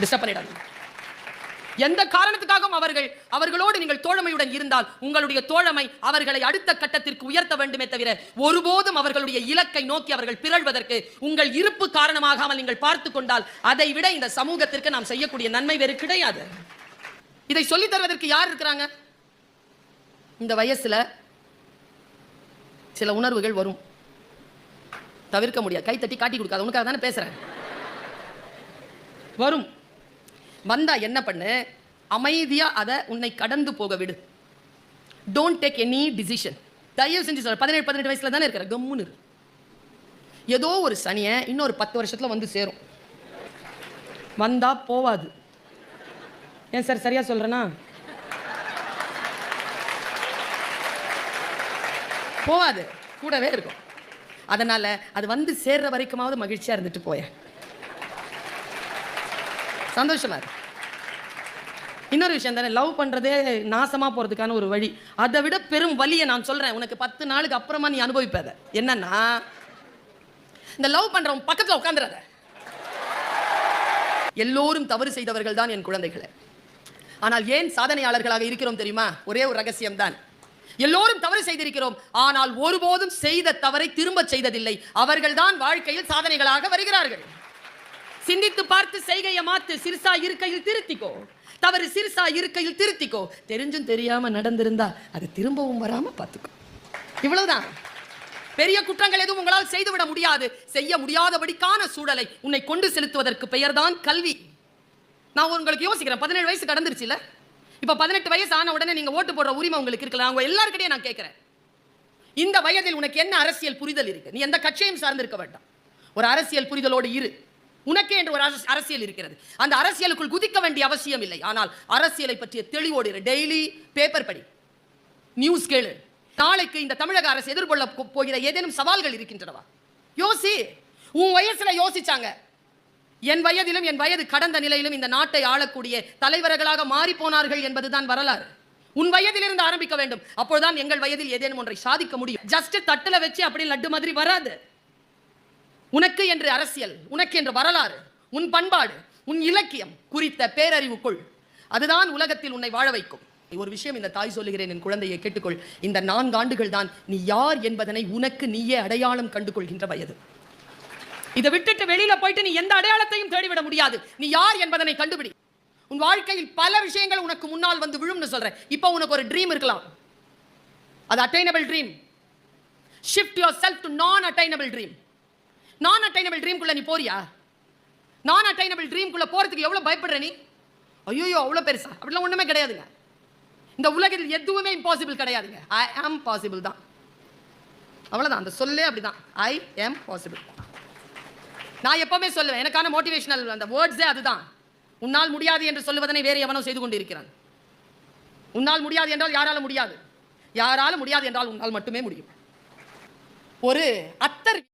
Disturb பண்ணிடாதீங்க எந்த காரணத்துக்காகவும் அவர்கள் அவர்களோடு நீங்கள் தோழமையுடன் இருந்தால் உங்களுடைய தோழமை அவர்களை அடுத்த கட்டத்திற்கு உயர்த்த வேண்டுமே தவிர ஒருபோதும் அவர்களுடைய இலக்கை நோக்கி அவர்கள் பிறழ்வதற்கு உங்கள் இருப்பு காரணமாகாமல் நீங்கள் பார்த்து கொண்டால் அதை விட இந்த சமூகத்திற்கு நாம் செய்யக்கூடிய நன்மை வேறு கிடையாது. இதை சொல்லித் தருவதற்கு யார் இருக்கிறாங்க? இந்த வயசுல சில உணர்வுகள் வரும். தவிர்க்க முடியாது. கை தட்டி காட்டி கொடுக்காது. உனக்காக தானே பேசுறேன். வரும். வந்தால் என்ன பண்ணு? அமைதியாக அதை உன்னை கடந்து போக விடு. டோன்ட் டேக் எனி டிசிஷன் தயவு செஞ்சு சொல்ற பதினேழு பதினெட்டு வயசில் தானே இருக்கிற? கம்முன்னு ஏதோ ஒரு சனியை இன்னொரு பத்து வருஷத்தில் வந்து சேரும். வந்தால் போவாது. ஏன் சார் சரியாக சொல்கிறேன்னா போவாது. கூடவே இருக்கும். அதனால் அது வந்து சேர்ற வரைக்குமாவது மகிழ்ச்சியாக இருந்துட்டு போய சந்தோஷமா இருக்கு. இன்னொரு விஷயம் தானே லவ் பண்றதே நாசமா போறதுக்கான ஒரு வழி. அதை விட பெரும் வழியை நான் சொல்றேன். உனக்கு பத்து நாளுக்கு அப்புறமா நீ அனுபவிப்ப என்னன்னா இந்த லவ் பண்றவன் பக்கத்துல உட்காந்துறாத. எல்லோரும் தவறு செய்தவர்கள் தான் என் குழந்தைகளை. ஆனால் ஏன் சாதனையாளர்களாக இருக்கிறோம் தெரியுமா? ஒரே ஒரு ரகசியம் தான். எல்லோரும் தவறு செய்திருக்கிறோம். ஆனால் ஒருபோதும் செய்த தவறை திரும்ப செய்ததில்லை. அவர்கள்தான் வாழ்க்கையில் சாதனைகளாக வருகிறார்கள். சிந்தித்து பார்த்து செய்கையை மாத்து சிறுசா இருக்கையில் திருத்திக்கோ. தவறு சிறுசா இருக்கையில் திருத்திக்கோ. தெரிஞ்சும் தெரியாம நடந்திருந்தா அது திரும்பவும் வராம பார்த்துக்கோ. இவ்வளவுதான். பெரிய குற்றங்கள் எதுவும் உங்களால் செய்துவிட முடியாது. செய்ய முடியாதபடிக்கான சூழலை உன்னை கொண்டு செலுத்துவதற்கு பெயர்தான் கல்வி. நான் உங்களுக்கு யோசிக்கிறேன். பதினேழு வயசு கடந்துருச்சுல? இப்போ பதினெட்டு வயசு ஆன உடனே நீங்க ஓட்டு போடுற உரிமை உங்களுக்கு இருக்கலாம் அவங்க எல்லாருக்கிட்டையும் நான் கேட்குறேன் இந்த வயதில் உனக்கு என்ன அரசியல் புரிதல் இருக்கு? நீ எந்த கட்சியும் சார்ந்திருக்க வேண்டாம். ஒரு அரசியல் புரிதலோடு இரு. உனக்கே என்று ஒரு அரசியல் இருக்கிறது. அந்த அரசியலுக்குள் குதிக்க வேண்டிய அவசியம் இல்லை. ஆனால் அரசியலை பற்றிய தெளிவோடு டெய்லி பேப்பர் படி. நியூஸ் கேளு. நாளைக்கு இந்த தமிழக அரசு எதிர்கொள்ள போகிற ஏதேனும் சவால்கள் இருக்கின்றனவா? யோசி. உன் வயசுல யோசிச்சாங்க. என் வயதிலும் என் வயது கடந்த நிலையிலும் இந்த நாட்டை ஆளக்கூடிய தலைவர்களாக மாறி போனார்கள் என்பதுதான் வரலாறு. உன் வயதிலிருந்து ஆரம்பிக்க வேண்டும். அப்போதுதான் எங்கள் வயதில் ஏதேனும் ஒன்றை சாதிக்க முடியும். ஜஸ்ட் தட்டுல வச்சு அப்படி லட்டு மாதிரி வராது. உனக்கு என்று அரசியல் உனக்கு என்று வரலாறு உன் பண்பாடு உன் இலக்கியம் குறித்த பேரறிவுக்குள். அதுதான் உலகத்தில் உன்னை வாழ வைக்கும். ஒரு விஷயம் இந்த தாய் சொல்லுகிறேன் என் குழந்தையை கேட்டுக்கொள். இந்த நான்கு ஆண்டுகள் தான் நீ யார் என்பதனை உனக்கு நீயே அடையாளம் கண்டு கொள்கின்ற வயது. இதை விட்டுட்டு வெளியில போயிட்டு நீ எந்த அடையாளத்தையும் தேடிவிட முடியாது. நீ யார் என்பதனை கண்டுபிடி. உன் வாழ்க்கையில் பல விஷயங்கள் உனக்கு முன்னால் வந்து விழும்னு சொல்றேன். இப்போ உனக்கு ஒரு ட்ரீம் இருக்கலாம். அது attainable dream shift yourself to non attainable dream non attainable ட்ரீம்குள்ளே நீ போறியா? நான் அட்டைனபிள் ட்ரீம்குள்ள போறதுக்கு எவ்வளோ பயப்படுற நீ? ஐயோ அவ்வளவு பெருசா. அப்படிலாம் ஒண்ணுமே கிடையாதுங்க. இந்த உலகத்தில் எதுவுமே இம்பாசிபிள் கிடையாதுங்க. ஐ ஆம் பாசிபிள் தான். அவ்வளவுதான். அந்த சொல்லே அப்படிதான். ஐ am பாசிபிள் நான் எப்பவுமே சொல்லுவேன் எனக்கான மோட்டிவேஷனல் அந்த வேர்ட்ஸே அதுதான். உன்னால் முடியாது என்று சொல்லுவதனை வேறு எவனோ செய்து கொண்டிருக்கிறான். உன்னால் முடியாது என்றால் யாரால முடியாது? யாரால முடியாது என்றால் உன்னால் மட்டுமே முடியும். ஒரு அத்தர்